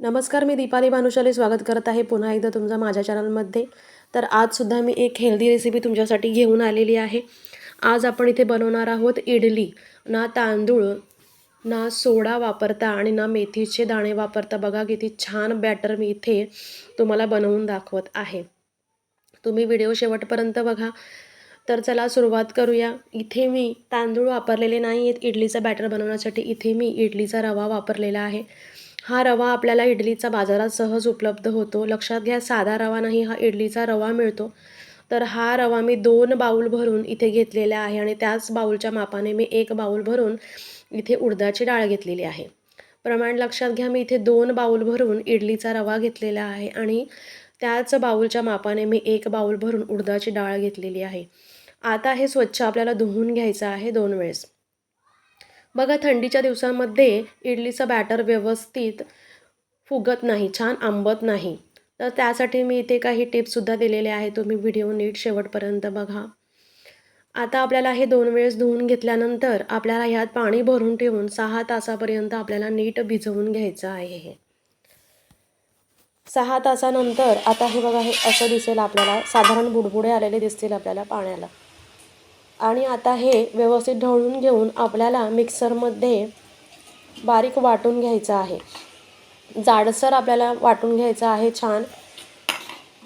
नमस्कार मी दीपाली भानुशाली स्वागत करत आहे पुन्हा एकदा तुमचं माझ्या चॅनलमध्ये. तर आजसुद्धा मी एक हेल्दी रेसिपी तुमच्यासाठी घेऊन आलेली आहे. आज आपण इथे बनवणार आहोत इडली. ना तांदूळ ना सोडा वापरता आणि ना मेथीचे दाणे वापरता. बघा किती छान बॅटर मी इथे तुम्हाला बनवून दाखवत आहे. तुम्ही व्हिडिओ शेवटपर्यंत बघा. तर चला सुरुवात करूया. इथे मी तांदूळ वापरलेले नाही आहेत इडलीचं बॅटर बनवण्यासाठी इथे मी इडलीचा रवा वापरलेला आहे. हा रवा आपल्याला इडलीचा बाजारात सहज उपलब्ध होतो. लक्षात घ्या साधा रवा नाही हा इडलीचा रवा मिळतो. तर हा रवा मी दोन बाऊल भरून इथे घेतलेला आहे आणि त्याच बाऊलच्या मापाने मी एक बाऊल भरून इथे उडदाची डाळ घेतलेली आहे. प्रमाण लक्षात घ्या मी इथे दोन बाऊल भरून इडलीचा रवा घेतलेला आहे आणि त्याच बाऊलच्या मापाने मी एक बाऊल भरून उडदाची डाळ घेतलेली आहे. आता हे स्वच्छ आपल्याला धुवून घ्यायचं आहे दोन वेळेस. बघा थंडीच्या दिवसांमध्ये इडलीचं बॅटर व्यवस्थित फुगत नाही छान आंबत नाही. तर त्यासाठी मी इथे काही टिप्ससुद्धा दिलेले आहे तुम्ही व्हिडिओ नीट शेवटपर्यंत बघा. आता आपल्याला हे दोन वेळेस धुवून घेतल्यानंतर आपल्याला ह्यात पाणी भरून ठेवून सहा तासापर्यंत आपल्याला नीट भिजवून घ्यायचं आहे हे. सहा तासानंतर आता हे बघा हे असं दिसेल आपल्याला साधारण बुडबुडे आलेले दिसतील आपल्याला पाण्याला. आणि आता हे व्यवस्थित ढवळून घेऊन आपल्याला मिक्सरमध्ये बारीक वाटून घ्यायचं आहे. जाडसर आपल्याला वाटून घ्यायचं आहे छान.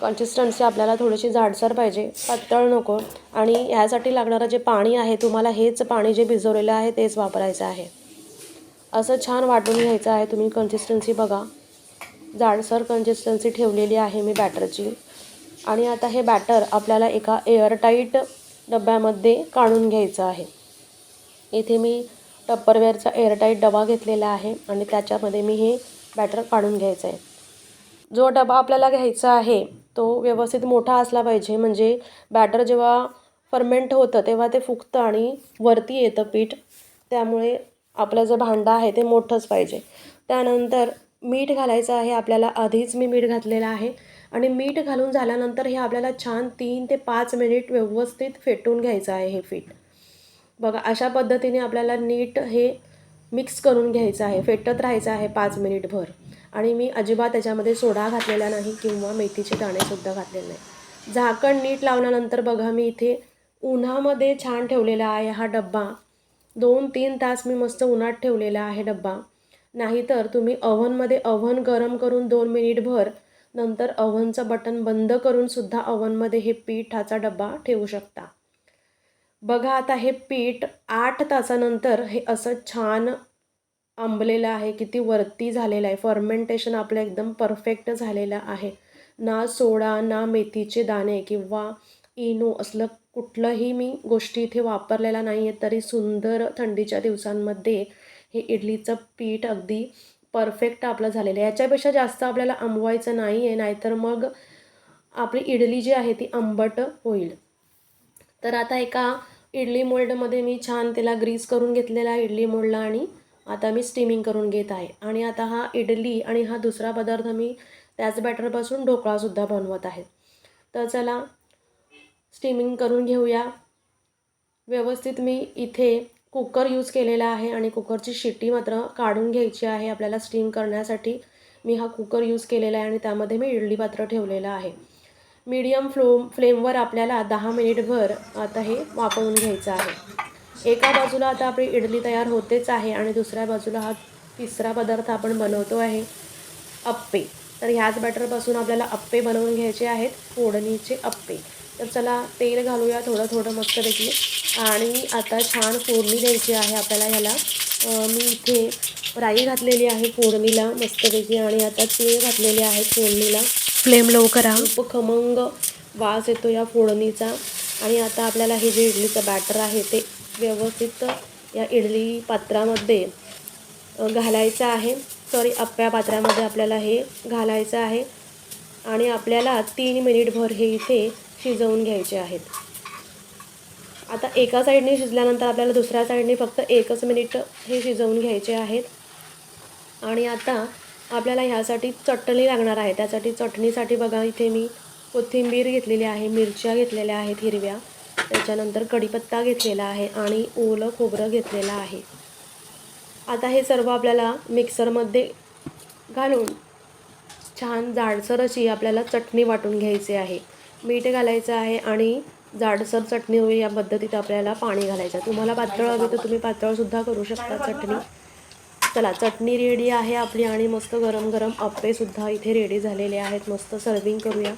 कन्सिस्टन्सी आपल्याला थोडीशी जाडसर पाहिजे. पातळ नको. आणि ह्यासाठी लागणारं जे पाणी आहे तुम्हाला हेच पाणी जे भिजवलेलं आहे तेच वापरायचं आहे. असं छान वाटून घ्यायचं आहे तुम्ही कन्सिस्टन्सी बघा. जाडसर कन्सिस्टन्सी ठेवलेली आहे मी बॅटरची आणि आता हे बॅटर आपल्याला एका एअरटाईट डब्यामध्ये काढून घ्यायचं आहे. इथे मी टप्परवेअरचा एअरटाईट डबा घेतलेला आहे आणि त्याच्यामध्ये मी हे बॅटर काढून घ्यायचं आहे. जो डबा आपल्याला घ्यायचा आहे तो व्यवस्थित मोठा असला पाहिजे. म्हणजे बॅटर जेव्हा फर्मेंट होतं तेव्हा ते फुगतं आणि वरती येतं पीठ. त्यामुळे आपलं जे भांडं आहे ते मोठंच पाहिजे. त्यानंतर मीठ घालायचं आहे. आपल्याला आधीच मी मीठ घातलेलं आहे. आणि मीठ घालून झाल्यानंतर हे आपल्याला छान तीन ते पाच मिनिट व्यवस्थित फेटून घ्यायचं आहे हे पीठ. बघा अशा पद्धतीने आपल्याला नीट हे मिक्स करून घ्यायचं आहे. फेटत राहायचं आहे पाच मिनिटभर. आणि मी अजिबात त्याच्यामध्ये सोडा घातलेला नाही किंवा मेथीचे दाणेसुद्धा घातलेले नाही. झाकण नीट लावल्यानंतर बघा मी इथे उन्हामध्ये छान ठेवलेला आहे हा डब्बा. दोन तीन तास मी मस्त उन्हात ठेवलेला आहे डब्बा. नाहीतर तुम्ही अव्हनमध्ये अव्हन गरम करून दोन मिनिटभर नंतर अव्हनचं बटन बंद करून सुद्धा अव्हनमध्ये हे पीठाचा डब्बा ठेवू शकता. बघा आता हे पीठ आठ तासानंतर हे असं छान आंबलेलं आहे किती वरती झालेलं आहे. फर्मेंटेशन आपलं एकदम परफेक्ट झालेलं आहे. ना सोडा ना मेथीचे दाणे किंवा इनो असलं कुठलंही मी गोष्टी इथे वापरलेला नाही आहे तरी सुंदर थंडीच्या दिवसांमध्ये हे इडलीचं पीठ अगदी परफेक्ट आपलं झालेलं आहे. याच्यापेक्षा जास्त आपल्याला आंबवायचं नाही आहे नाहीतर मग आपली इडली जी आहे ती आंबट होईल. तर आता एका इडली मोल्डमध्ये मी छान त्याला ग्रीस करून घेतलेला आहे इडली मोल्डला आणि आता मी स्टीमिंग करून घेत आहे. आणि आता हा इडली आणि हा दुसरा पदार्थ मी त्याच बॅटरपासून ढोकळासुद्धा बनवत आहे. तर चला स्टीमिंग करून घेऊया. व्यवस्थित मी इथे कुकर यूज केलेला आहे आणि कुकरची शिट्टी मात्र काढून घ्यायची आहे. आपल्याला स्टीम करण्यासाठी मी हा कुकर यूज केलेला आहे आणि त्यामध्ये मी इडली पात्र ठेवलेलं आहे. मीडियम फ्लो फ्लेमवर आपल्याला दहा मिनिटभर आता हे वापरून घ्यायचं आहे. एका बाजूला आता आपली इडली तयार होतेच आहे आणि दुसऱ्या बाजूला हा तिसरा पदार्थ आपण बनवतो आहे अप्पे. तर ह्याच बॅटरपासून आपल्याला अप्पे बनवून घ्यायचे आहेत फोडणीचे अप्पे. तर चला तेल घालूया थोडं थोडं मस्तपैकी आणि आता छान फोडणी द्यायची आहे आपल्याला ह्याला. मी इथे राई घातलेली आहे फोडणीला मस्तपैकी आणि आता तीळ घातलेले आहे फोडणीला. फ्लेम लो करा. खूप खमंग वास येतो या फोडणीचा. आणि आता आपल्याला हे जे इडलीचं बॅटर आहे ते व्यवस्थित या इडली पात्रामध्ये घालायचं आहे. सॉरी अप्प्या पात्रामध्ये आपल्याला हे घालायचं आहे. आणि आपल्याला तीन मिनिटभर हे इथे शिजवून घ्यायचे आहेत. आता एका साईडने शिजल्यानंतर आपल्याला दुसऱ्या साईडने फक्त एकच मिनिट हे शिजवून घ्यायचे आहेत. आणि आता आपल्याला ह्यासाठी चटणी लागणार आहे. त्यासाठी चटणीसाठी बघा इथे मी कोथिंबीर घेतलेली आहे मिरच्या घेतलेल्या आहेत हिरव्या. त्याच्यानंतर कढीपत्ता घेतलेला आहे आणि ओलं खोबरं घेतलेलं आहे. आता हे सर्व आपल्याला मिक्सरमध्ये घालून छान जाडसर अशी आपल्याला चटणी वाटून घ्यायची आहे. मीठ घालायचं आहे आणि जाडसर चटणी होईल या पद्धतीत आपल्याला पाणी घालायचं. तुम्हाला पातळ हवी तर तुम्ही पातळसुद्धा करू शकता चटणी. चला चटणी रेडी आहे आपली आणि मस्त गरम गरम अप्पेसुद्धा इथे रेडी झालेले आहेत. मस्त सर्विंग करूया.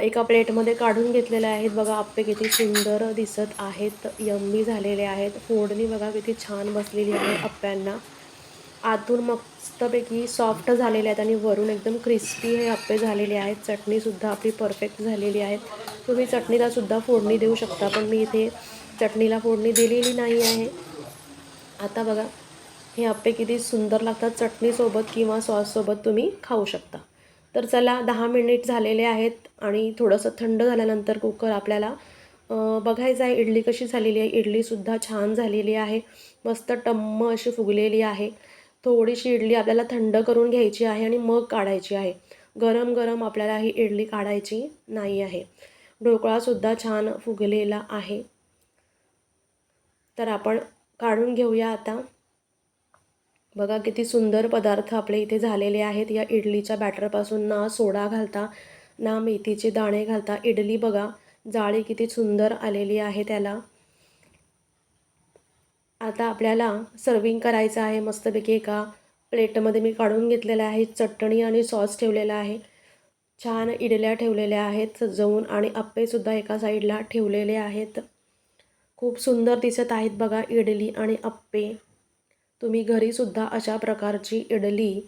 एका प्लेटमध्ये काढून घेतलेले आहेत. बघा अप्पे किती सुंदर दिसत आहेत. यम्मी झालेले आहेत. फोडणी बघा किती छान बसलेली आहे अप्प्यांना आतून मस्तपैकी सॉफ्ट झालेले आहेत आणि वरून एकदम क्रिस्पी हे अप्पे झालेले आहेत. चटणीसुद्धा आपली परफेक्ट झालेली आहे. तुम्ही चटणीलासुद्धा फोडणी देऊ शकता पण मी इथे चटणीला फोडणी दिलेली नाही आहे. आता बघा हे अप्पे किती सुंदर लागतात. चटणीसोबत किंवा सॉससोबत तुम्ही खाऊ शकता. तर चला दहा मिनिट झालेले आहेत आणि थोडंसं थंड झाल्यानंतर कुकर आपल्याला बघायचं आहे इडली कशी झालेली आहे. इडलीसुद्धा छान झालेली आहे. मस्त टम्म अशी फुगलेली आहे. थोडीशी इडली आपल्याला थंड करून घ्यायची आहे आणि मग काढायची आहे. गरम गरम आपल्याला ही इडली काढायची नाही आहे. ढोकळासुद्धा छान फुगलेला आहे. तर आपण काढून घेऊया आता. बघा किती सुंदर पदार्थ आपले इथे झालेले आहेत. या इडलीच्या बॅटरपासून ना सोडा घालता ना मेथीचे दाणे घालता. इडली बघा जाळी किती सुंदर आलेली आहे त्याला. आता आपल्याला सर्विंग करायचं आहे मस्तपैकी एका प्लेटमध्ये मी काढून घेतलेलं आहे. चटणी आणि सॉस ठेवलेला आहे. छान इडल्या ठेवलेल्या आहेत. सजवून आणि अप्पेसुद्धा एका साईडला ठेवलेले आहेत. खूप सुंदर दिसत आहेत बघा इडली आणि अप्पे तुम्ही घरीसुद्धा अशा प्रकारची इडली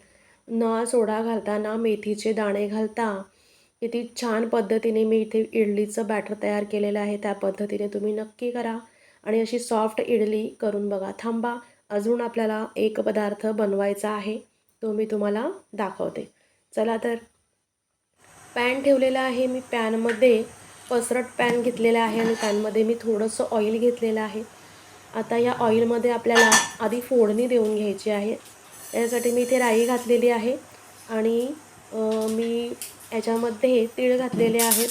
न सोडा घालता ना मेथीचे दाणे घालता किती छान पद्धतीने मी इथे इडलीचं बॅटर तयार केलेलं आहे. त्या पद्धतीने तुम्ही नक्की करा. आणि अशी सॉफ्ट इडली करून बघा. थांबा अजून आपल्याला एक पदार्थ बनवायचा आहे तो मी तुम्हाला दाखवते. चला तर. पॅन ठेवलेला आहे मी पॅनमध्ये. पसरट पॅन घेतलेला आहे आणि पॅनमध्ये मी थोडंसं ऑइल घेतलेलं आहे. आता या ऑइलमध्ये आपल्याला आधी फोडणी देऊन घ्यायची आहे. त्यासाठी मी इथे राई घातलेली आहे आणि मी याच्यामध्ये तीळ घातलेले आहेत.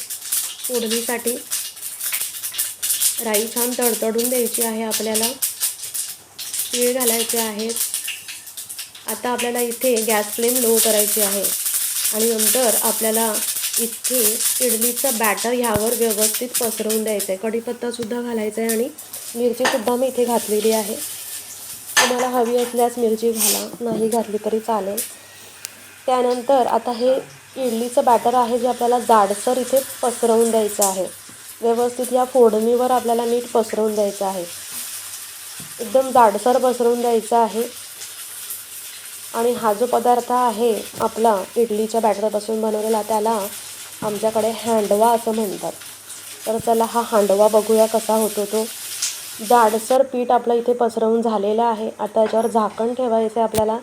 फोडणीसाठी. राई छान तडतडून द्यायची आहे आपल्याला. तीळ घालायचे आहेत. आता आपल्याला इथे गॅस फ्लेम लो करायची आहे. आणि नंतर आपल्याला इथे इडलीचं बॅटर ह्यावर व्यवस्थित पसरवून द्यायचं आहे कढीपत्तासुद्धा घालायचा आहे आणि मिरचीसुद्धा मी इथे घातलेली आहे. तुम्हाला हवी असल्यास मिरची घाला नाही घातली तरी चालेल. त्यानंतर आता हे इडलीचं बॅटर आहे जे आपल्याला जाडसर इथे पसरवून द्यायचं आहे. व्यवस्थित या फोडणीवर आपल्याला नीट पसरवून द्यायचं आहे. एकदम जाडसर पसरवून द्यायचं आहे. आणि हा जो पदार्थ आहे आपला इडलीच्या बॅटरपासून बनवलेला त्याला आमच्याकडे हांडवा असं म्हणतात. तर चला हा हांडवा बघूया कसा होतो तो. जाडसर पीठ आपलं इथे पसरवून झालेलं आहे. आता याच्यावर झाकण ठेवायचं आहे आपल्याला.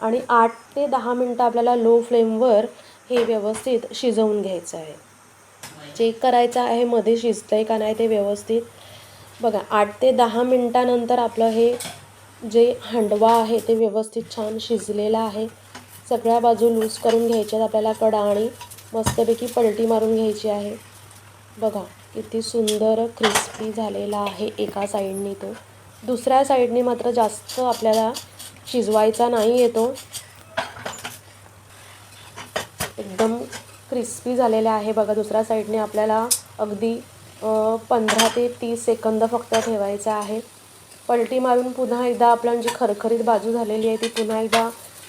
आणि आठ ते दहा मिनटं आपल्याला लो फ्लेमवर हे व्यवस्थित शिजवून घ्यायचं आहे. चेक करायचं आहे मध्ये शिजतं आहे का नाही ते व्यवस्थित. बघा आठ ते दहा मिनटानंतर आपलं हे जे हांडवा आहे ते व्यवस्थित छान शिजलेलं आहे. सगळ्या बाजू लूज करून घ्यायच्यात आपल्याला कडा आणि मस्तपैकी पलटी मारून घ्यायची आहे. बघा किती सुंदर क्रिस्पी झालेला आहे एका साईडनी तो. दुसऱ्या साईडने मात्र जास्त आपल्याला शिजवायचा नाही येतो एकदम क्रिस्पी झालेल्या आहे. बघा दुसऱ्या साईडने आपल्याला अगदी पंधरा ते तीस सेकंद फक्त ठेवायचं आहे. पलटी मारून पुन्हा एकदा आपलं जी खरखरीत बाजू झालेली आहे ती पुन्हा एकदा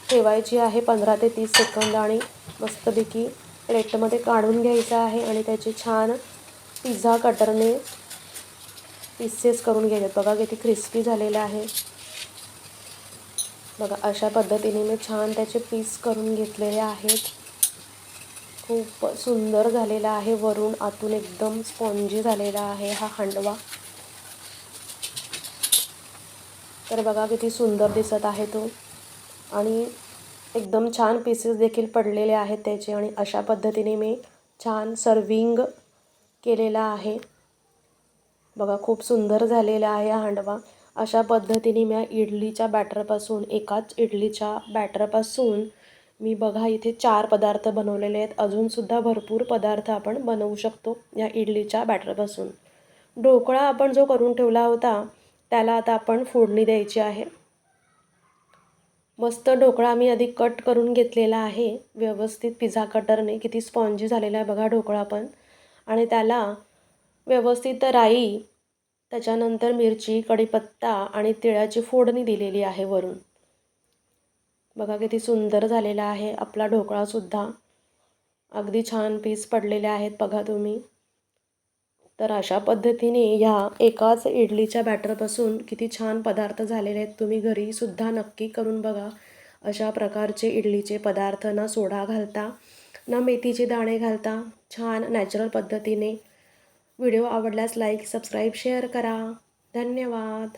ठेवायची आहे पंधरा ते तीस सेकंद आणि मस्तपैकी प्लेटमध्ये काढून घ्यायचं आहे आणि त्याचे छान पिझ्झा कटरने पीसेस करून घ्यायचे बघा किती क्रिस्पी झालेलं आहे. बघा अशा पद्धतीने मी छान त्याचे पीस करून घेतलेले आहेत. खूप सुंदर झालेला आहे. वरून आतून एकदम स्पॉन्जी झालेला आहे हा हांडवा. तर बघा किती सुंदर दिसत आहे तो. आणि एकदम छान पीसेस देखील पडलेले आहेत त्याचे आणि अशा पद्धतीने मी छान सर्विंग केलेला आहे. बघा खूप सुंदर झालेला आहे हा हांडवा. अशा पद्धतीने मी इडलीच्या बॅटरपासून एकाच इडलीच्या बॅटरपासून मी बघा इथे चार पदार्थ बनवलेले आहेत. अजूनसुद्धा भरपूर पदार्थ आपण बनवू शकतो या इडलीच्या बॅटरपासून. ढोकळा आपण जो करून ठेवला होता त्याला आता आपण फोडणी द्यायची आहे. मस्त ढोकळा मी आधी कट करून घेतलेला आहे. व्यवस्थित पिझ्झा कटरने किती स्पॉन्जी झालेला आहे बघा ढोकळा पण. आणि त्याला व्यवस्थित राई त्याच्यानंतर मिरची कढीपत्ता आणि तिळाची फोडणी दिलेली आहे वरून. बघा किती सुंदर झालेला आहे आपला ढोकळासुद्धा अगदी छान पीस पडलेले आहेत बघा तुम्ही. तर अशा पद्धतीने ह्या एकाच इडलीच्या बॅटरपासून किती छान पदार्थ झालेले आहेत. तुम्ही घरीसुद्धा नक्की करून बघा. अशा प्रकारचे इडलीचे पदार्थ ना सोडा घालता ना मेथीचे दाणे घालता. छान नॅचरल पद्धतीने. व्हिडिओ आवडल्यास लाईक सबस्क्राईब शेअर करा. धन्यवाद.